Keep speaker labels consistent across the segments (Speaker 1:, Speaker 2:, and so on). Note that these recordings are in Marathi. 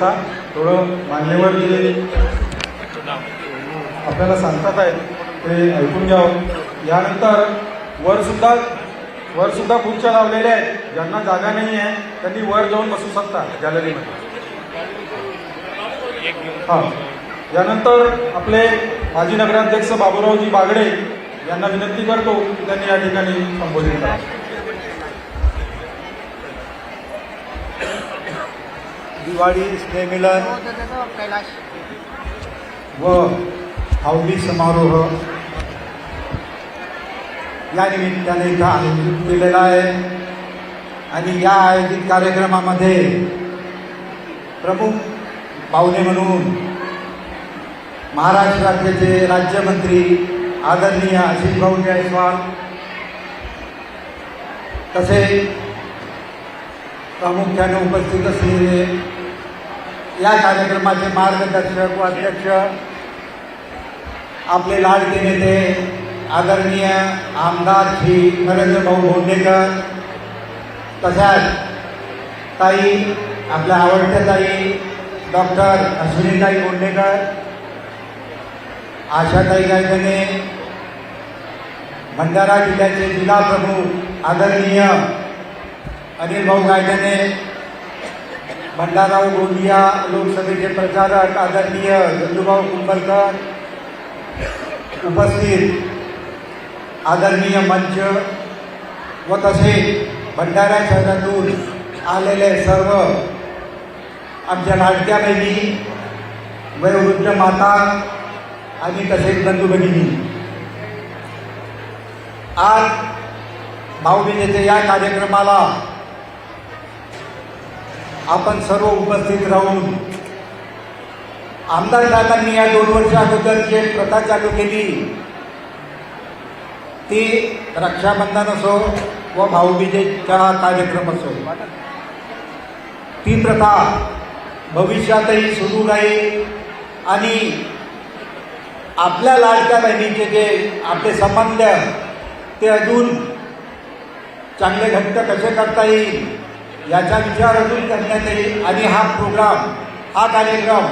Speaker 1: बसा थोडं मान्यवर जे आपल्याला सांगतात आहेत. ते ऐकून घ्यावं यानंतर वर सुद्धा वर सुद्धा खुर्च्या लावलेल्या आहेत. ज्यांना जागा नाही आहे त्यांनी वर जाऊन बसू शकता गॅलरीमध्ये. हां. यानंतर आपले माजी नगराध्यक्ष बाबूरावजी बागडे यांना विनंती करतो की त्यांनी या ठिकाणी संबोधित करा.
Speaker 2: दिवाळी स्नेहमिलन
Speaker 3: कैलाश
Speaker 2: व हावडी समारोह. या निमित्ताने इथं आयोजित केलेला आहे. आणि या आयोजित कार्यक्रमामध्ये प्रमुख पाहुणे म्हणून महाराष्ट्र राज्याचे राज्यमंत्री आदरणीय आशिष भाऊ जयस्वाल तसेच प्रामुख्याने उपस्थित असलेले या कार्यक्रमाचे मार्गदर्शक व अध्यक्ष आपले लाडके नेते आदरणीय आमदार श्री नरेंद्र भाऊ भोंडेकर तशाच ताई आपल्या आवडत्या ताई डॉक्टर अश्विनीताई बोंडेकर आशाताई गायकने भंडारा जिल्ह्याचे जिल्हा प्रमुख आदरणीय अनिल भाऊ गायकने भंडाराव गोंदिया लोकसभेचे प्रचारक आदरणीय गंजूभाऊ कुंभलकर उपस्थित आदरणीय मंच व तसे भंडारा शहरातून आलेले सर्व आमच्या लाडक्या बहिणी वयोवृद्ध माता आणि तसेच बंधू भगिनी. आज भाऊबीजेच्या या कार्यक्रमाला आपण सर्व उपस्थित राहून आमदार साहेबांनी या दोन वर्ष अगोदर जे प्रथा चालू केली ती रक्षाबंधन असो व भाऊबीजेचा कार्यक्रम असो ती प्रथा भविष्यातही सुरू राहील आणि आपल्या लाडक्या बहिणीचे जे आपले संबंध ते अजून चांगले घट्ट कसे करता येईल याचा विचार अजून करण्यात येईल आणि हा प्रोग्राम हा कार्यक्रम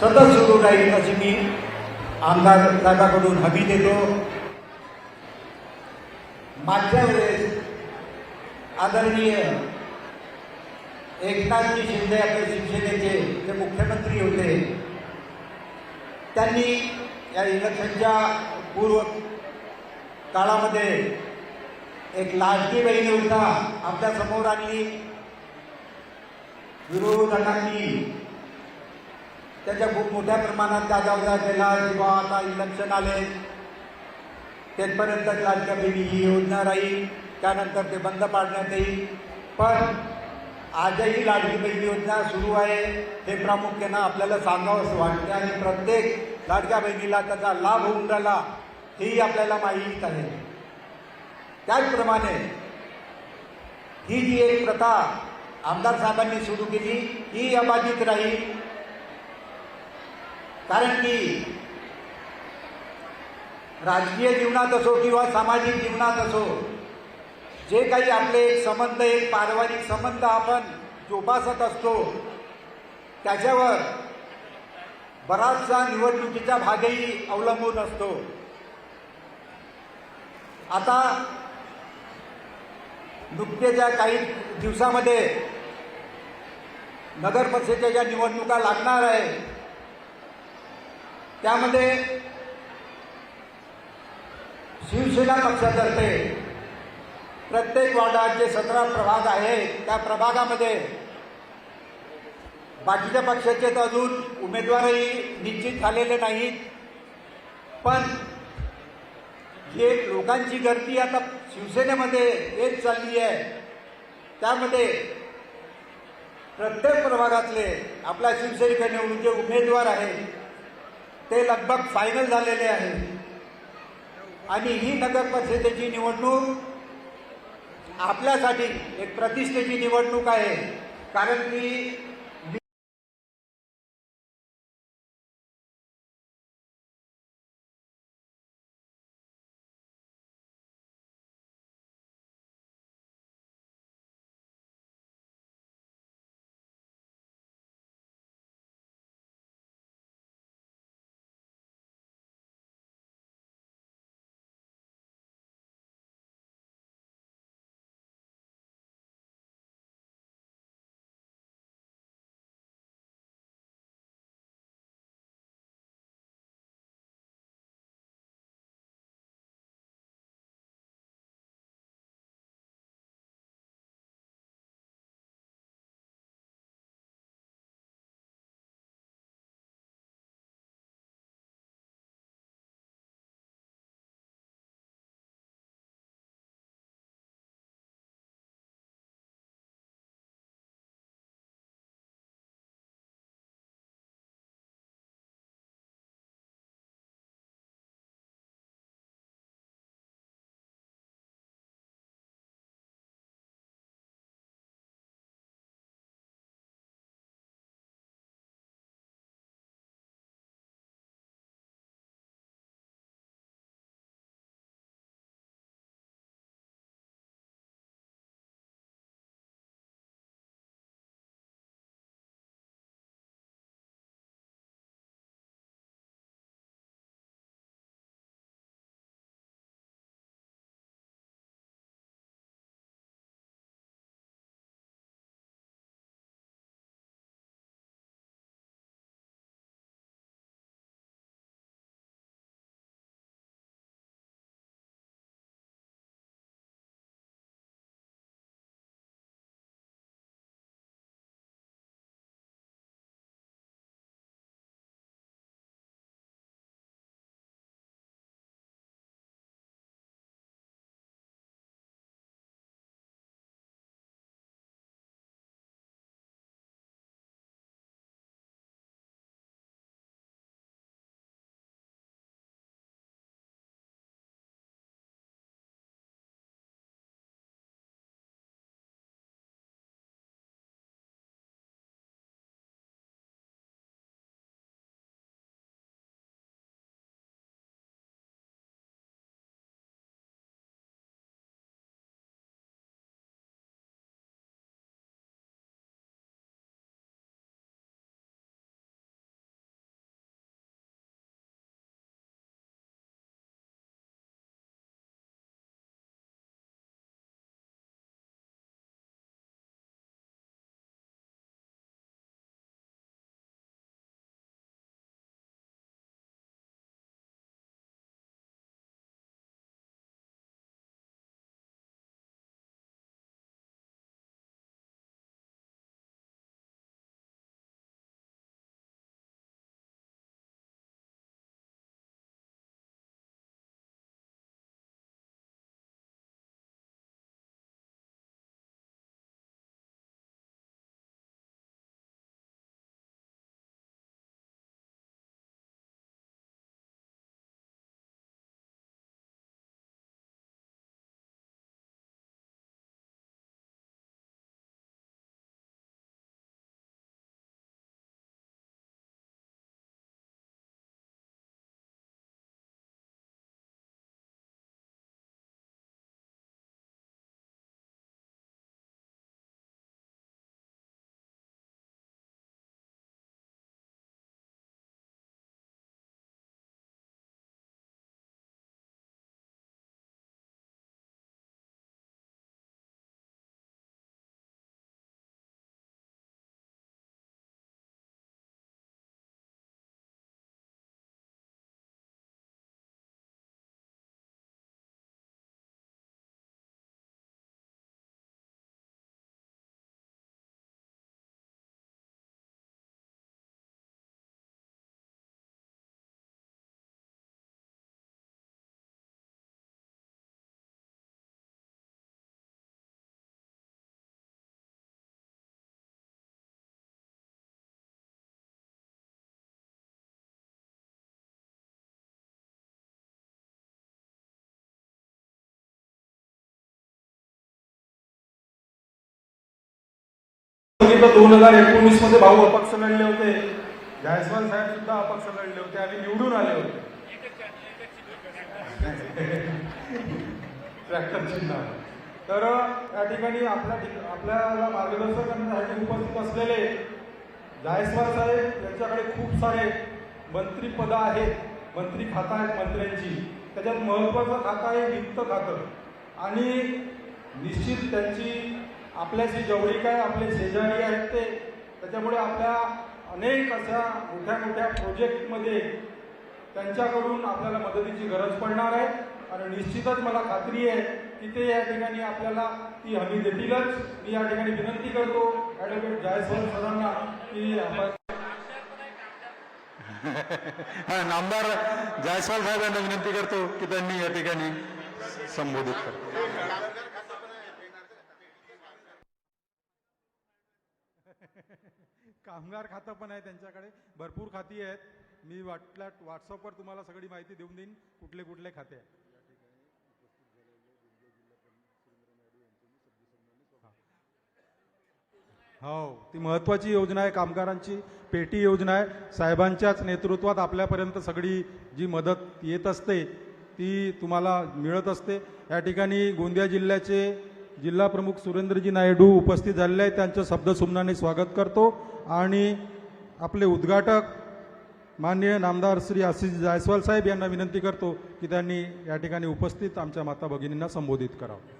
Speaker 2: सतत सुरू राहील अशी मी आमदार साहेबाकडून हमी देतो. मागच्या वेळेस आदरणीय एकनाथजी शिंदे आपले शिवसेनेचे जे मुख्यमंत्री होते त्यांनी या इलेक्शनच्या पूर्व काळामध्ये एक लाडकी बहीण योजना आपल्यासमोर आणली. विरोधकांनी त्याच्या खूप मोठ्या प्रमाणात गाजावजा केला किंवा आता इलेक्शन आले तेथपर्यंत लाडक्या बहिणी ही योजना राहील त्यानंतर ते बंद पाडण्यात येईल. पण आजही लाडकी बहीण योजना सुरू आहे हे प्रामुख्यानं आपल्याला सांगावं असं वाटते आणि प्रत्येक लाडक्या बहिणीला त्याचा लाभ होऊन राहिला हेही आपल्याला माहीत आहे. त्याचप्रमाणे ही जी एक प्रथा आमदार साहेबांनी सुरू केली. ही अबाधित राहील. कारण की राजकीय जीवनात असो किंवा सामाजिक जीवनात असो जे काही आपले एक संबंध एक पारिवारिक संबंध आपण जोपासत असतो त्याच्यावर बराचसा निवडणुकीचा भागही अवलंबून असतो. आता नुकतेच्या काही दिवसामध्ये नगरपरिषदेच्या ज्या निवडणुका लागणार आहे त्यामध्ये शिवसेना पक्षातर्फे प्रत्येक वार्डात जे सतरा प्रभाग आहेत त्या प्रभागामध्ये बाकीच्या पक्षाचे तर अजून उमेदवारही निश्चित झालेले नाहीत. पण जे लोकांची गर्दी आता शिवसेनेमध्ये येत चालली आहे. त्यामध्ये प्रत्येक प्रभागातले आपल्या शिवसैनिकांनी जे उमेदवार आहेत. ते लगभग फायनल झालेले आहेत. आणि ही नगर परिषदेची निवडणूक आपल्यासाठी एक प्रतिष्ठेची निवडणूक आहे. कारण की
Speaker 1: सांगितलं दोन हजार एकोणीसमध्ये भाऊ अपक्ष लढले होते. जायस्वाल साहेब सुद्धा अपक्ष लढले होते आणि निवडून आले होते. ट्रॅक्टर चिन्ह. तर या ठिकाणी आपल्या आपल्याला मार्गदर्शन करण्यासाठी उपस्थित असलेले जायस्वाल साहेब यांच्याकडे खूप सारे मंत्री पद आहेत. मंत्री खाता आहेत मंत्र्यांची. त्याच्यात महत्वाचं खातं आहे वित्त खातं. आणि निश्चित त्यांची आपल्याशी जेवढी काय आपले शेजारी आहेत ते त्याच्यामुळे आपल्या अनेक अशा मोठ्या मोठ्या प्रोजेक्टमध्ये त्यांच्याकडून आपल्याला मदतीची गरज पडणार आहे. आणि निश्चितच मला खात्री आहे की ते या ठिकाणी आपल्याला ती हमी देतीलच. मी या ठिकाणी विनंती करतो ॲडव्होकेट जायस्वाल सरांना की आमदार
Speaker 3: जायसवाल नामदार जायस्वाल विनंती करतो की त्यांनी या ठिकाणी संबोधित करा.
Speaker 1: कामगार खातं पण आहे त्यांच्याकडे. भरपूर खाती आहेत. मी वाटल्या व्हॉट्सअपवर तुम्हाला सगळी माहिती देऊन देईन कुठले कुठले खाते आहे हो. ती महत्वाची योजना आहे कामगारांची पेटी योजना आहे. साहेबांच्याच नेतृत्वात आपल्यापर्यंत सगळी जी मदत येत असते ती तुम्हाला मिळत असते. या ठिकाणी गोंदिया जिल्ह्याचे जिल्हा प्रमुख सुरेंद्रजी नायडू उपस्थित झालेले आहेत. त्यांचं शब्दसुमनाने स्वागत करतो. आणि आपले उद्घाटक माननीय नामदार श्री आशिष जायस्वाल साहेब यांना विनंती करतो की त्यांनी या ठिकाणी उपस्थित आमच्या माता भगिनींना संबोधित करावं.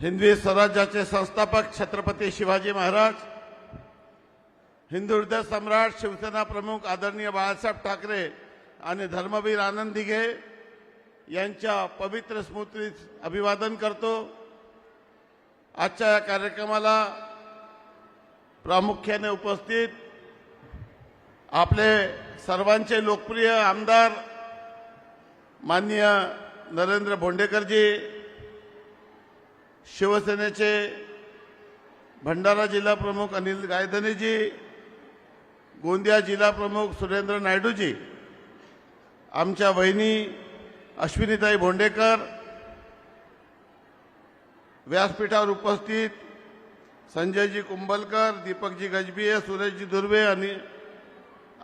Speaker 4: हिंदवी स्वराज्याचे संस्थापक छत्रपती शिवाजी महाराज हिंदू सम्राट शिवसेना प्रमुख आदरणीय बाळासाहेब ठाकरे आणि धर्मवीर आनंद दिघे यांच्या पवित्र स्मृतीस अभिवादन करतो. आजच्या या कार्यक्रमाला प्रामुख्याने उपस्थित आपले सर्वांचे लोकप्रिय आमदार माननीय नरेंद्र भोंडेकरजी शिवसेनेचे भंडारा जिल्हा प्रमुख अनिल गायधनीजी गोंदिया जिल्हा प्रमुख सुरेंद्र नायडूजी आमच्या वहिनी अश्विनीताई भोंडेकर व्यासपीठावर उपस्थित संजयजी कुंभलकर दीपकजी गजबिये सुरेशजी दुर्वे आणि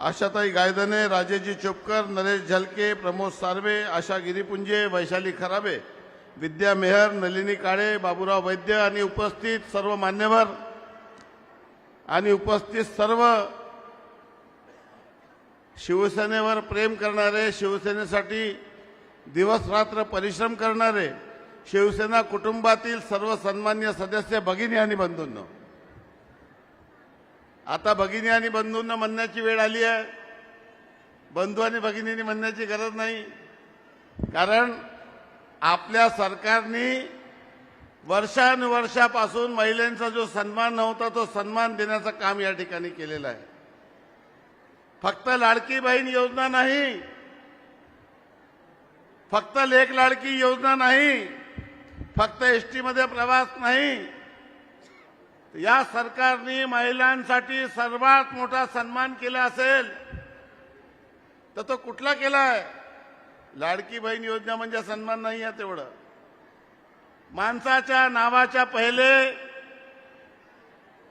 Speaker 4: आशाताई गायदने राजेजी चोपकर नरेश झलके प्रमोद सार्वे आशा गिरीपुंजे वैशाली खराबे विद्या मेहर नलिनी काळे बाबूराव वैद्य आणि उपस्थित सर्व मान्यवर आणि उपस्थित सर्व शिवसेनेवर प्रेम करणारे शिवसेनेसाठी दिवसरात्र परिश्रम करणारे शिवसेना कुटुंबातील सर्व सन्मान्य सदस्य भगिनी आणि बंधूंनो. आता भगिनी आणि बंधूंना म्हणण्याची वेळ आली आहे. बंधू आणि भगिनींनी म्हणण्याची गरज नाही. कारण आपल्या सरकारने वर्षानुवर्षापासून महिलांचा जो सन्मान नव्हता तो सन्मान देण्याचं काम या ठिकाणी केलेलं आहे. फक्त लाडकी बहीण योजना नाही. फक्त लेख लाडकी योजना नाही. फक्त एसमध्ये प्रवास नाही. या सरकारने महिलांसाठी सर्वात मोठा सन्मान केला असेल तर तो कुठला केलाय लाडकी बहीण योजना म्हणजे सन्मान नाही आहे तेवढं. माणसाच्या नावाच्या पहिले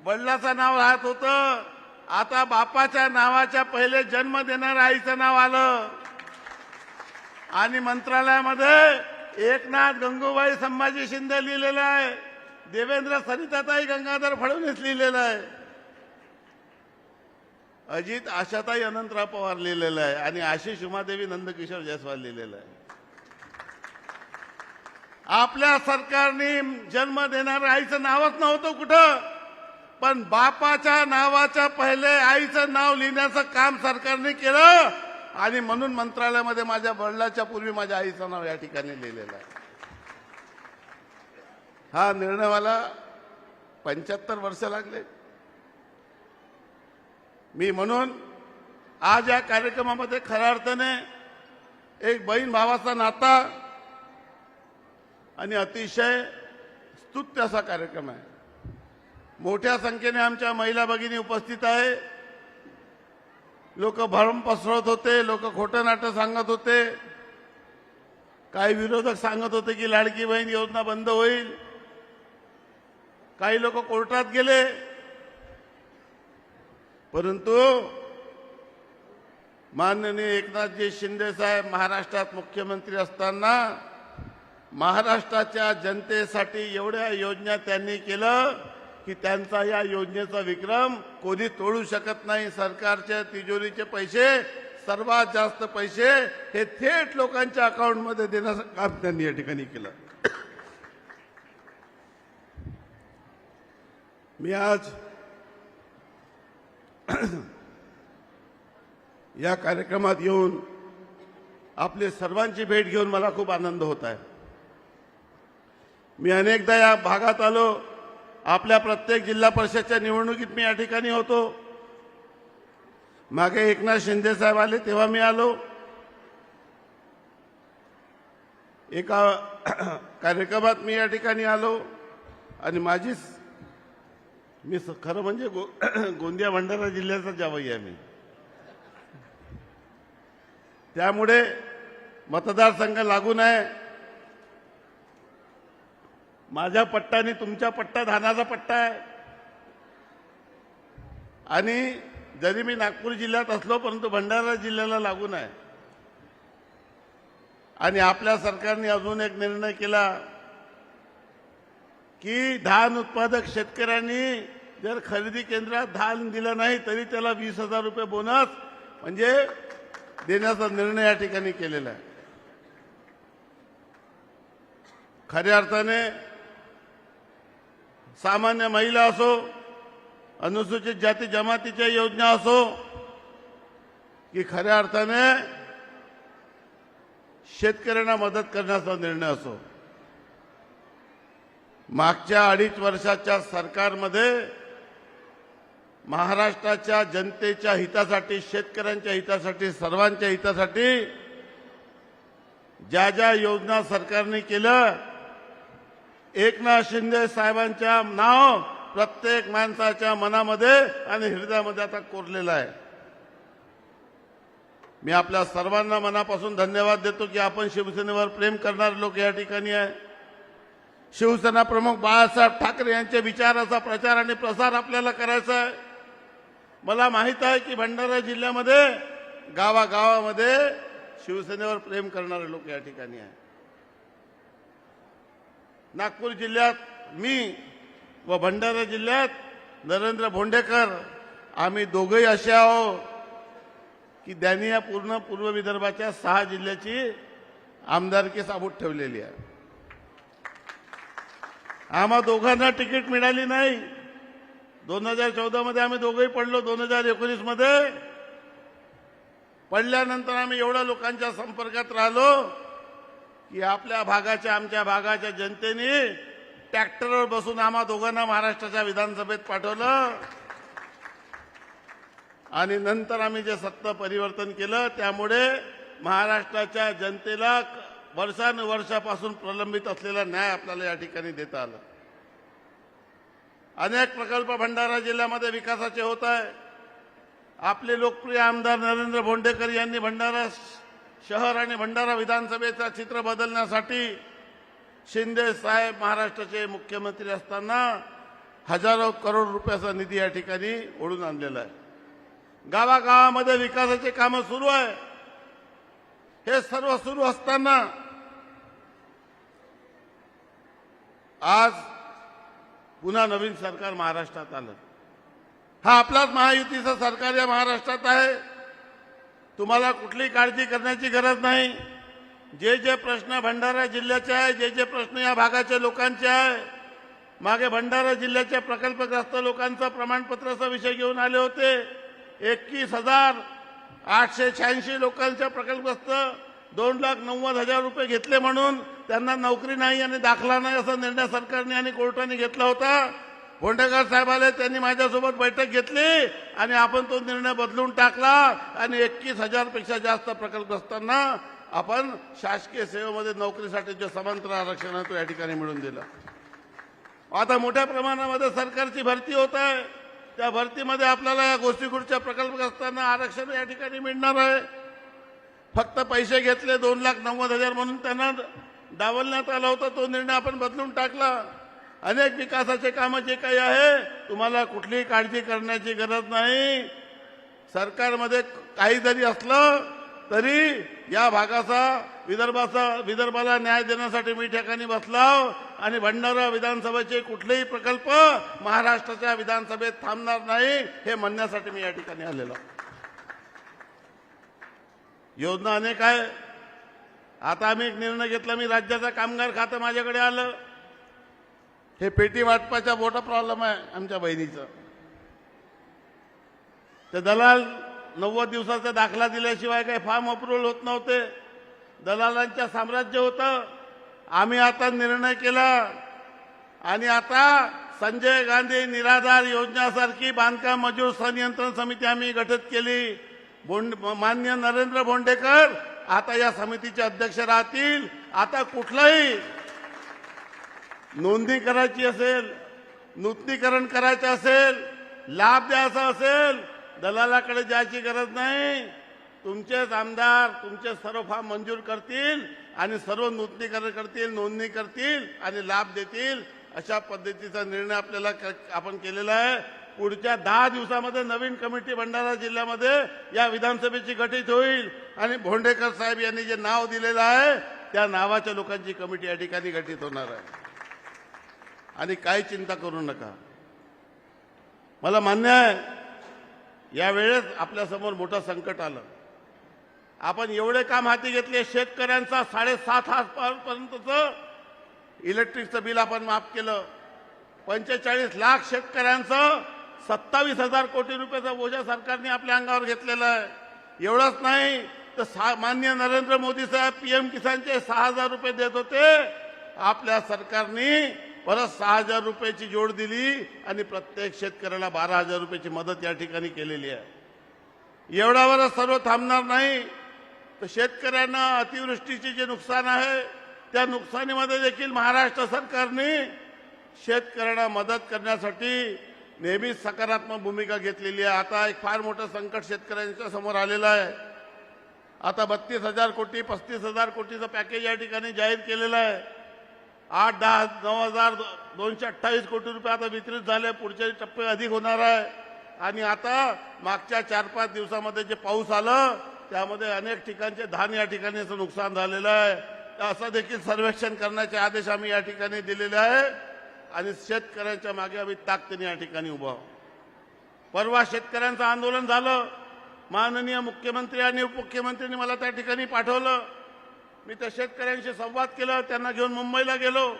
Speaker 4: वडिलाचं नाव राहत होतं. आता बापाच्या नावाच्या पहिले जन्म देणाऱ्या आईचं नाव आलं. आणि मंत्रालयामध्ये एकनाथ गंगूबाई संभाजी शिंदे लिहिलेलं आहे. देवेंद्र सरिताताई गंगाधर फडणवीस लिहिलेलं आहे. अजित आशाताई अनंतराव पवार लिहिलेलं आहे. आणि आशिष उमादेवी नंदकिशोर जयस्वाल लिहिलेलं आहे. आपल्या सरकारने जन्म देणाऱ्या आईचं नावच नव्हतं कुठं? पण बापाच्या नावाच्या पहिले आईचं नाव लिहिण्याचं काम सरकारने केलं. आणि म्हणून मंत्रालयामध्ये माझ्या वडिलाच्या पूर्वी माझ्या आईचं नाव या ठिकाणी लिहिलेलं आहे. हा निर्णय मला पंच्याहत्तर वर्ष लागले. मी म्हणून आज या कार्यक्रमामध्ये खऱ्या अर्थाने एक बहीण भावाचा नाता आणि अतिशय स्तुत्य असा कार्यक्रम आहे. मोठ्या संख्येने आमच्या महिला भगिनी उपस्थित आहे. लोक भरम पसरवत होते लोक खोटं नाटं सांगत होते. काही विरोधक सांगत होते की लाडकी बहीण योजना बंद होईल. काही लोक कोर्टात गेले. परंतु माननीय एकनाथजी शिंदे साहेब महाराष्ट्रात मुख्यमंत्री असताना महाराष्ट्राच्या जनतेसाठी एवढ्या योजना त्यांनी केलं. की त्यांचा या योजनेचा विक्रम कोणी तोडू शकत नाही. सरकारच्या तिजोरीचे पैसे सर्वात जास्त पैसे हे थेट लोकांच्या अकाउंटमध्ये देण्याचं काम त्यांनी या ठिकाणी केलं. मी आज या कार्यक्रमात येऊन आपले सर्वांची भेट घेऊन मला खूप आनंद होत आहे. मी अनेकदा या भागात आलो. आपल्या प्रत्येक जिल्हा परिषदच्या निवडणुकीत मी या ठिकाणी होतो. मागे एकनाथ शिंदे साहेब आले तेव्हा मी आलो. एका कार्यक्रमात मी या ठिकाणी आलो आणि माझीच मी स- खरं म्हणजे गो गोंदिया भंडारा जिल्ह्याचा जावई आहे मी. त्यामुळे मतदारसंघ लागून आहे माझ्या पट्टा आणि तुमच्या पट्टा धानाचा पट्टा आहे. आणि जरी मी नागपूर जिल्ह्यात असलो परंतु भंडारा जिल्ह्याला लागून आहे आणि आपल्या सरकारने अजून एक निर्णय केला की धान उत्पादक शेतकऱ्यांनी जर खरेदी केंद्रात धान दिलं नाही तरी त्याला वीस हजार रुपये बोनस म्हणजे देण्याचा निर्णय या ठिकाणी केलेला आहे. खऱ्या अर्थाने सामान्य महिला असो अनुसूचित जाती जमातीच्या योजना असो की खऱ्या अर्थाने शेतकऱ्यांना मदत करण्याचा निर्णय असो. मागच्या अडीच वर्षाच्या सरकारमध्ये महाराष्ट्राच्या जनतेच्या हितासाठी शेतकऱ्यांच्या हितासाठी सर्वांच्या हितासाठी ज्या ज्या योजना सरकारने केलं एकनाथ शिंदे साहेबांच्या नाव प्रत्येक माणसाच्या मनामध्ये आणि हृदयामध्ये आता कोरलेलं आहे. मी आपल्या सर्वांना मनापासून धन्यवाद देतो की आपण शिवसेनेवर प्रेम करणारे लोक या ठिकाणी आहे. शिवसेना प्रमुख बाळासाहेब ठाकरे यांच्या विचाराचा प्रचार आणि प्रसार आपल्याला करायचा आहे. मला माहीत आहे की भंडारा जिल्ह्यामध्ये गावागावामध्ये शिवसेनेवर प्रेम करणारे लोक या ठिकाणी आहे. नागपूर जिल्ह्यात मी व भंडारा जिल्ह्यात नरेंद्र भोंडेकर आम्ही दोघंही असे आहो की त्यांनी या पूर्ण पूर्व विदर्भाच्या सहा जिल्ह्याची आमदारकी साबूत ठेवलेली आहे. आम्हा दोघांना तिकीट मिळाली नाही. दोन हजार चौदामध्ये आम्ही दोघंही पडलो दोन हजार एकोणीसमध्ये. पडल्यानंतर आम्ही एवढ्या लोकांच्या संपर्कात राहिलो. की आपल्या भागाच्या आमच्या भागाच्या जनतेने ट्रॅक्टरवर बसून आम्हा दोघांना महाराष्ट्राच्या विधानसभेत पाठवलं. आणि नंतर आम्ही जे सत्ता परिवर्तन केलं त्यामुळे महाराष्ट्राच्या जनतेला वर्षानुवर्षापासून प्रलंबित असलेला न्याय आपल्याला या ठिकाणी देता आला. अनेक प्रकल्प भंडारा जिल्ह्यामध्ये विकासाचे होत आहे. आपले लोकप्रिय आमदार नरेंद्र भोंडेकर यांनी भंडारा शहर आणि भंडारा विधानसभेचा चित्र बदलण्यासाठी शिंदे साहेब महाराष्ट्राचे मुख्यमंत्री असताना हजारो करोड रुपयाचा निधी या ठिकाणी ओढून आणलेला आहे. गावागावामध्ये विकासाचे कामं सुरू आहे. हे सर्व सुरू असताना आज पुन्हा नवीन सरकार महाराष्ट्रात आलं. हा आपलाच महायुतीचं सरकार या महाराष्ट्रात आहे. तुम्हाला कुठली काळजी करण्याची गरज नाही. जे जे प्रश्न भंडारा जिल्ह्याचे आहे जे जे प्रश्न या भागाच्या लोकांचे आहे मागे भंडारा जिल्ह्याच्या प्रकल्पग्रस्त लोकांचा प्रमाणपत्राचा विषय घेऊन आले होते. एकवीस हजार आठशे शहाऐंशी लोकांच्या प्रकल्पग्रस्त दोन लाख नव्वद हजार रुपये घेतले म्हणून त्यांना नोकरी नाही आणि दाखला नाही असा निर्णय सरकारने आणि कोर्टाने घेतला होता. भोंडेकर साहेब आले त्यांनी माझ्यासोबत बैठक घेतली आणि आपण तो निर्णय बदलून टाकला आणि एकवीस हजारपेक्षा जास्त प्रकल्पग्रस्तांना आपण शासकीय सेवेमध्ये नोकरीसाठी जे समांतर आरक्षण आहे तो या ठिकाणी मिळून दिलं. आता मोठ्या प्रमाणामध्ये सरकारची भरती होत आहे. त्या भरतीमध्ये आपल्याला या गोष्टीकुडच्या प्रकल्पग्रस्तांना आरक्षण या ठिकाणी मिळणार आहे. फक्त पैसे घेतले दोन लाख नव्वद हजार म्हणून त्यांना डावलण्यात आला होता तो निर्णय आपण बदलून टाकला. अनेक विकासाचे कामं जे काही आहे तुम्हाला कुठलीही काळजी करण्याची गरज नाही. सरकारमध्ये काही जरी असलं तरी या भागाचा विदर्भाचा विदर्भाला न्याय देण्यासाठी मी ठिकाणी बसलाव आणि भंडारा विधानसभेचे कुठलेही प्रकल्प महाराष्ट्राच्या विधानसभेत थांबणार नाही हे म्हणण्यासाठी मी या ठिकाणी आलेलो. योजना अनेक आहे. आता आम्ही एक निर्णय घेतला मी राज्याचं कामगार खातं माझ्याकडे आलं. हे पेटी वाटपाचा मोठा प्रॉब्लेम आहे आमच्या बहिणीचं. ते दलाल नव्वद दिवसाचा दाखला दिल्याशिवाय काही फार्म अप्रुव्हल होत नव्हते. दलालांच्या साम्राज्य होतं. आम्ही आता निर्णय केला आणि आता संजय गांधी निराधार योजनेसारखी बांधकाम मजूर संनियंत्रण समिती आम्ही गठीत केली. बोंड मान्य नरेंद्र बोंडेकर आता या समितीचे अध्यक्ष राहतील. आता कुठलाही नोंदणी करायची असेल नूतनीकरण करायचं असेल लाभ द्यायचा असेल दलालाकडे जायची गरज नाही. तुमचेच आमदार तुमचे सर्व फॉर्म मंजूर करतील आणि सर्व नूतनीकरण करतील नोंदणी करतील आणि लाभ देतील. अशा पद्धतीचा निर्णय आपल्याला क- आपण केलेला आहे. पुढच्या दहा दिवसामध्ये नवीन कमिटी भंडारा जिल्ह्यामध्ये या विधानसभेची गठीत होईल. आणि भोंडेकर साहेब यांनी जे नाव दिलेलं आहे त्या नावाच्या लोकांची कमिटी या ठिकाणी गठीत होणार आहे. आणि काही चिंता करू नका. मला मान्य आहे यावेळेस आपल्यासमोर मोठं संकट आलं. आपण एवढे काम हाती घेतले शेतकऱ्यांचा साडेसात पर्यंतचं इलेक्ट्रिकचं बिल आपण माफ केलं. पंचेचाळीस लाख शेतकऱ्यांचं सत्तावीस हजार कोटी रुपयाचा ओझ्या सरकारने आपल्या अंगावर घेतलेला आहे. एवढंच नाही तर सा मान्य नरेंद्र मोदी साहेब पीएम किसानचे सहा हजार रुपये देत होते. आपल्या सरकारने परत सहा हजार रुपयाची जोड दिली आणि प्रत्येक शेतकऱ्याला बारा हजार रुपयाची मदत या ठिकाणी केलेली आहे. एवढ्यावरच सर्व थांबणार नाही. तर शेतकऱ्यांना अतिवृष्टीचे जे नुकसान आहे त्या नुकसानीमध्ये देखील महाराष्ट्र सरकारने शेतकऱ्यांना मदत करण्यासाठी नेहमीच सकारात्मक भूमिका घेतलेली आहे. आता एक फार मोठं संकट शेतकऱ्यांच्या समोर आलेलं आहे. आता बत्तीस हजार कोटी पस्तीस हजार कोटीचं पॅकेज या ठिकाणी जाहीर केलेलं आहे. आठ दहा नऊ हजार दो- दोनशे अठ्ठावीस कोटी रुपये आता वितरित झाले. पुढचे टप्पे अधिक होणार आहे. आणि आता मागच्या चार पाच दिवसामध्ये जे पाऊस आलं त्यामध्ये अनेक ठिकाणचे धान या ठिकाणी असं नुकसान झालेलं आहे. असं देखील सर्वेक्षण करण्याचे आदेश आम्ही या ठिकाणी दिलेले आहे. आणि शेतकऱ्यांच्या मागे आम्ही ताकदीने या ठिकाणी उभा परवा शेतकऱ्यांचं आंदोलन झालं. माननीय मुख्यमंत्री आणि उपमुख्यमंत्र्यांनी मला त्या ठिकाणी पाठवलं. मी त्या शेतकऱ्यांशी संवाद केला त्यांना घेऊन मुंबईला गेलो.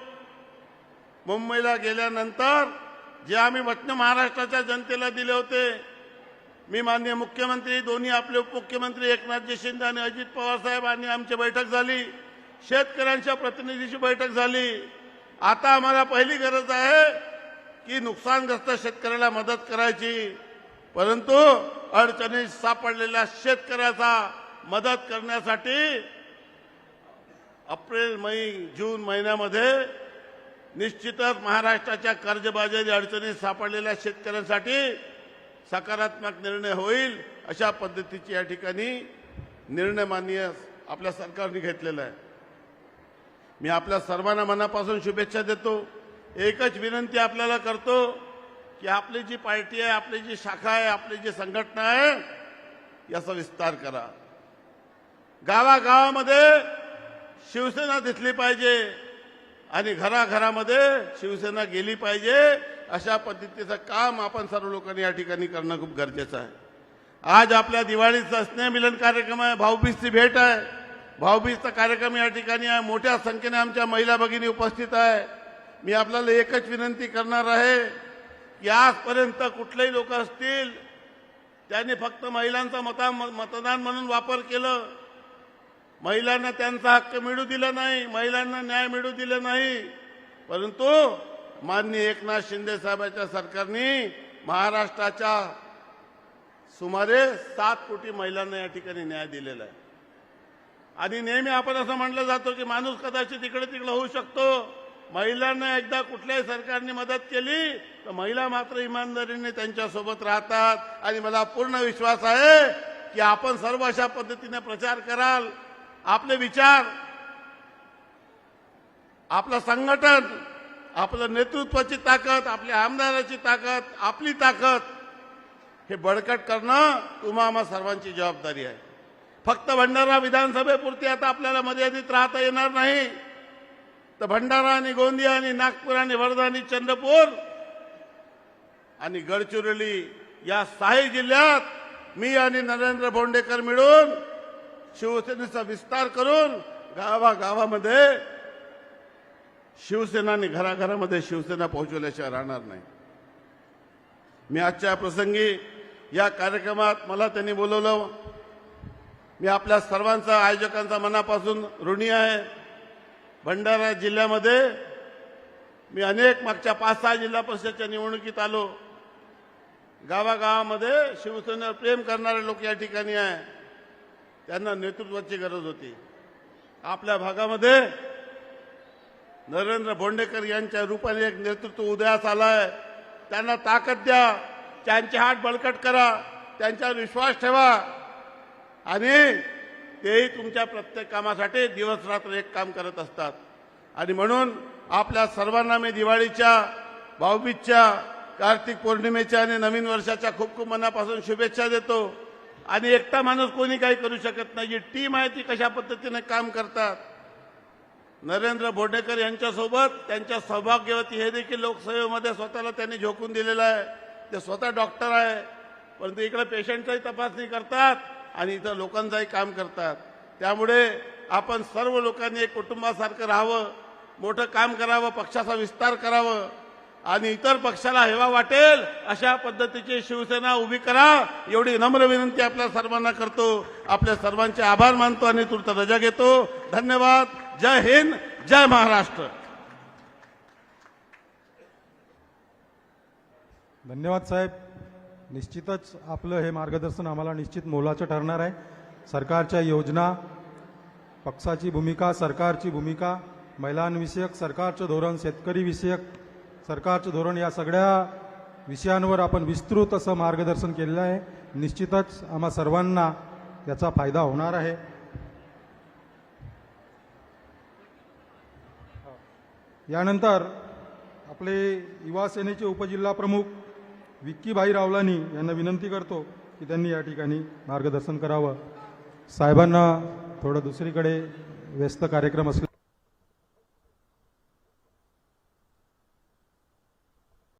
Speaker 4: मुंबईला गेल्यानंतर जे आम्ही वचन महाराष्ट्राच्या जनतेला दिले होते मी माननीय मुख्यमंत्री दोन्ही आपले उपमुख्यमंत्री एकनाथजी शिंदे आणि अजित पवार साहेब आणि आमची बैठक झाली. शेतकऱ्यांच्या प्रतिनिधीची बैठक झाली. आता आम्हाला पहिली गरज आहे की नुकसानग्रस्त शेतकऱ्याला मदत करायची. परंतु अडचणीत सापडलेल्या शेतकऱ्याचा मदत करण्यासाठी एप्रिल मै जून महिन्यामध्ये निश्चितच महाराष्ट्राच्या कर्जबाजारी अडचणीत सापडलेल्या शेतकऱ्यांसाठी सकारात्मक निर्णय होईल अशा पद्धतीची या ठिकाणी निर्णय माननीय आपल्या सरकारने घेतलेला आहे. मी आपल्या सर्वांना मनापासून शुभेच्छा देतो. एकच विनंती आपल्याला करतो की आपली जी पार्टी आहे आपली जी शाखा आहे आपली जी संघटना आहे याचा विस्तार करा. गावागावामध्ये शिवसेना दिसली पाहिजे आणि घराघरामध्ये शिवसेना गेली पाहिजे अशा पद्धतीचं काम आपण सर्व लोकांनी या ठिकाणी करणं खूप गरजेचं आहे. आज आपल्या दिवाळीचा स्नेहमिलन कार्यक्रम आहे भाऊबीजची भेट आहे. भाऊबीजचा कार्यक्रम या ठिकाणी आहे. मोठ्या संख्येने आमच्या महिला भगिनी उपस्थित आहे. मी आपल्याला एकच विनंती करणार आहे की आजपर्यंत कुठलेही लोक असतील त्यांनी फक्त महिलांचा मता मतदान म्हणून वापर केलं महिलांना त्यांचा हक्क मिळू दिला नाही महिलांना न्याय मिळू दिला नाही. परंतु माननीय एकनाथ शिंदे साहेबांच्या सरकारने महाराष्ट्राच्या सुमारे सात कोटी महिलांना या ठिकाणी न्याय दिलेला आहे. आणि नेहमी आपण असं म्हटलं जातो की माणूस कदाचित इकडे तिकडे होऊ शकतो. महिलांना एकदा कुठल्याही सरकारने मदत केली तर महिला मात्र इमानदारीने त्यांच्यासोबत राहतात. आणि मला पूर्ण विश्वास आहे की आपण सर्व अशा पद्धतीने प्रचार कराल. आपले विचार आपलं संघटन आपलं नेतृत्वाची ताकद आपल्या आमदाराची ताकद आपली ताकद हे बळकट करणं तुम्हा आम्हा सर्वांची जबाबदारी आहे. फक्त भंडारा विधानसभेपुरती आता आपल्याला मर्यादित राहता येणार नाही. तर भंडारा आणि गोंदिया आणि नागपूर आणि वर्धा आणि चंद्रपूर आणि गडचिरोली या सहा जिल्ह्यात मी आणि नरेंद्र भोंडेकर मिळून शिवसेनेचा विस्तार करून गावागावामध्ये शिवसेना आणि घराघरामध्ये शिवसेना पोहोचवल्याशिवाय राहणार नाही. मी आजच्या प्रसंगी या कार्यक्रमात मला त्यांनी बोलवलं. मी आपल्या सर्वांचा आयोजकांचा मनापासून ऋणी आहे. भंडारा जिल्ह्यामध्ये मी अनेक मागच्या पाच सहा जिल्हा परिषदच्या निवडणुकीत आलो. गावागावामध्ये शिवसेनेवर प्रेम करणारे लोक या ठिकाणी आहे. त्यांना नेतृत्वाची गरज होती. आपल्या भागामध्ये नरेंद्र भोंडेकर यांच्या रूपाने एक नेतृत्व उदयास आलाय. त्यांना ताकद द्या. त्यांचे हात बळकट करा. त्यांच्यावर विश्वास ठेवा. आणि तेही तुमच्या प्रत्येक कामासाठी दिवस रात्र एक काम करत असतात. आणि म्हणून आपल्या सर्वांना मी दिवाळीच्या भाऊबीजच्या कार्तिक पौर्णिमेच्या आणि नवीन वर्षाच्या खूप खूप मनापासून शुभेच्छा देतो. आणि एकटा माणूस कोणी काही करू शकत नाही. जी टीम आहे ती कशा पद्धतीने काम करतात? नरेंद्र भोडेकर यांच्यासोबत त्यांच्या सौभाग्यवती हे देखील लोकसेवेमध्ये स्वतःला त्यांनी झोकून दिलेलं आहे. ते स्वतः डॉक्टर आहे. परंतु इकडे पेशंटचाही तपासणी करतात आणि इथं लोकांचाही काम करतात. त्यामुळे आपण सर्व लोकांनी एक कुटुंबासारखं राहावं मोठं काम करावं पक्षाचा विस्तार करावं. आणि इतर पक्षाला हेवा वाटेल अशा पद्धतीची शिवसेना उभी करा. एवढी नम्र विनंती आपल्या सर्वांना करतो. आपल्या सर्वांचे आभार मानतो आणि तुर्त रजा घेतो. धन्यवाद. जय हिंद जय महाराष्ट्र.
Speaker 1: धन्यवाद साहेब. निश्चितच आपलं हे मार्गदर्शन आम्हाला निश्चित मोलाचं ठरणार आहे. सरकारच्या योजना पक्षाची भूमिका सरकारची भूमिका महिलांविषयक सरकारचं धोरण शेतकरी विषयक सरकारचं धोरण या सगळ्या विषयांवर आपण विस्तृत असं मार्गदर्शन केलेलं आहे. निश्चितच आम्हा सर्वांना याचा फायदा होणार आहे. यानंतर आपले युवा सेनेचे उपजिल्हा प्रमुख विक्कीभाई रावलानी यांना विनंती करतो की त्यांनी या ठिकाणी मार्गदर्शन करावं. साहेबांना थोडं दुसरीकडे व्यस्त कार्यक्रम असले